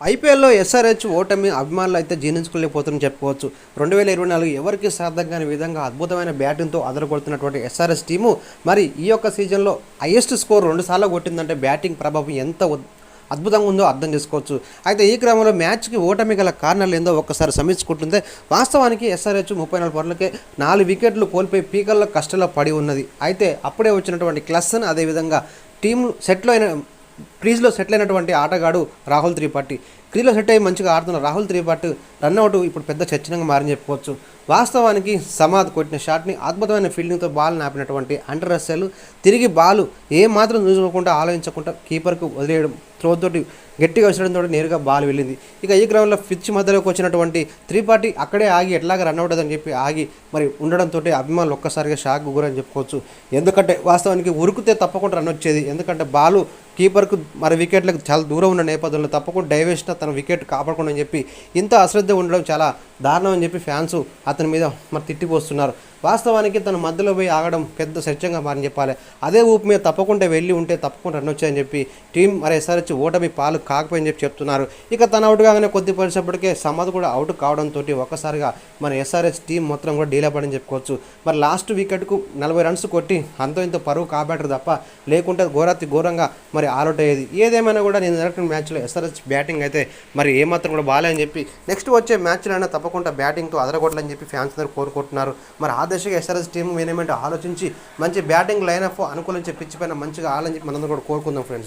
ఐపీఎల్లో ఎస్ఆర్హెచ్ ఓటమి అభిమానులు అయితే జీర్ణించుకోలేకపోతుందని చెప్పుకోవచ్చు. రెండు వేల ఇరవై నాలుగు ఎవరికి సార్థం కాని విధంగా అద్భుతమైన బ్యాటింగ్తో అదరగొడుతున్నటువంటి ఎస్ఆర్హెచ్ టీము మరి ఈ యొక్క సీజన్లో హైయెస్ట్ స్కోర్ రెండు సార్లు కొట్టిందంటే బ్యాటింగ్ ప్రభావం ఎంత అద్భుతంగా ఉందో అర్థం చేసుకోవచ్చు. అయితే ఈ క్రమంలో మ్యాచ్కి ఓటమి గల కారణాలు ఏందో ఒక్కసారి సమీక్షించుకుంటుంటే వాస్తవానికి ఎస్ఆర్హెచ్ ముప్పై నాలుగు పనులకే నాలుగు వికెట్లు కోల్పోయి పీకల్లో కష్టంలో పడి ఉన్నది. అయితే అప్పుడే వచ్చినటువంటి క్లస్న్ అదేవిధంగా టీం సెట్లో అయిన క్రీజ్లో సెటిల్ అయినటువంటి ఆటగాడు రాహుల్ త్రిపాఠి. క్రీజ్లో సెట్ అయ్యి మంచిగా ఆడుతున్న రాహుల్ త్రిపాఠి రన్అట్ ఇప్పుడు పెద్ద చర్చనంగా మారని చెప్పుకోవచ్చు. వాస్తవానికి సమాధ్ కొట్టిన షాట్ని అద్భుతమైన ఫీల్డింగ్తో బాల్ నాపినటువంటి అండర్ రస్సెల్ తిరిగి బాల్ ఏ మాత్రం చూసుకోకుండా ఆలోచించకుండా కీపర్కు వదిలేయడం త్రో తోటి గట్టిగా వచ్చడంతో నేరుగా బాల్ వెళ్ళింది. ఇక ఈ గ్రౌండ్లో పిచ్ మధ్యలోకి వచ్చినటువంటి త్రిపాఠి అక్కడే ఆగి ఎట్లాగా రన్ అవుట్ అని చెప్పి ఆగి మరి ఉండడంతో అభిమానులు ఒక్కసారిగా షాక్ గురని చెప్పుకోవచ్చు. ఎందుకంటే వాస్తవానికి ఉరికితే తప్పకుండా రన్ వచ్చేది. ఎందుకంటే బాలు కీపర్కు మరి వికెట్లకు చాలా దూరం ఉన్న నేపథ్యంలో తప్పకుండా డైవేషన్ తన వికెట్ కాపాడకుండా అని చెప్పి ఇంత అశ్రద్ధ ఉండడం చాలా దారుణం అని చెప్పి ఫ్యాన్స్ అతని మీద మరి తిట్టిపోస్తున్నారు వాస్తవానికి తన మధ్యలో పోయి ఆగడం పెద్ద సత్యంగా మారని చెప్పాలి. అదే ఊపు మీద తప్పకుండా వెళ్ళి ఉంటే తప్పకుండా రన్ వచ్చాయని చెప్పి టీం మరి ఎస్ఆర్హెచ్ ఓటమి పాలు కాకపోయని చెప్పి చెప్తున్నారు. ఇక తన అవుట్ కాగానే కొద్ది పరిసేపటికే సమాధ్ కూడా అవుట్ కావడంతో ఒక్కసారిగా మన ఎస్ఆర్హెచ్ టీం మొత్తం కూడా డీలా పడని చెప్పుకోవచ్చు. మరి లాస్ట్ వికెట్కు నలభై రన్స్ కొట్టి అంతో ఇంత పరువు కాబట్టారు తప్ప లేకుంటే ఘోరాతి ఘోరంగా మరి ఆల్అౌట్ అయ్యేది. ఏదేమైనా కూడా నేను జరిగిన మ్యాచ్లో ఎస్ఆర్ఎస్ బ్యాటింగ్ అయితే మరి ఏమాత్రం కూడా బాగాలేని చెప్పి నెక్స్ట్ వచ్చే మ్యాచ్లైనా తప్పకుండా బ్యాటింగ్తో అదరగొట్టాలని చెప్పి ఫ్యాన్స్ అందరూ కోరుకుంటున్నారు. మరి ఆ దశగా ఎస్ఆర్ఎస్ టీం మేనేజ్మెంట్ ఆలోచించి మంచి బ్యాటింగ్ లైన్ అప్ అనుకూలించే పిచ్ మంచిగా ఆడాలని చెప్పి మనందరం కూడా కోరుకుందాం ఫ్రెండ్స్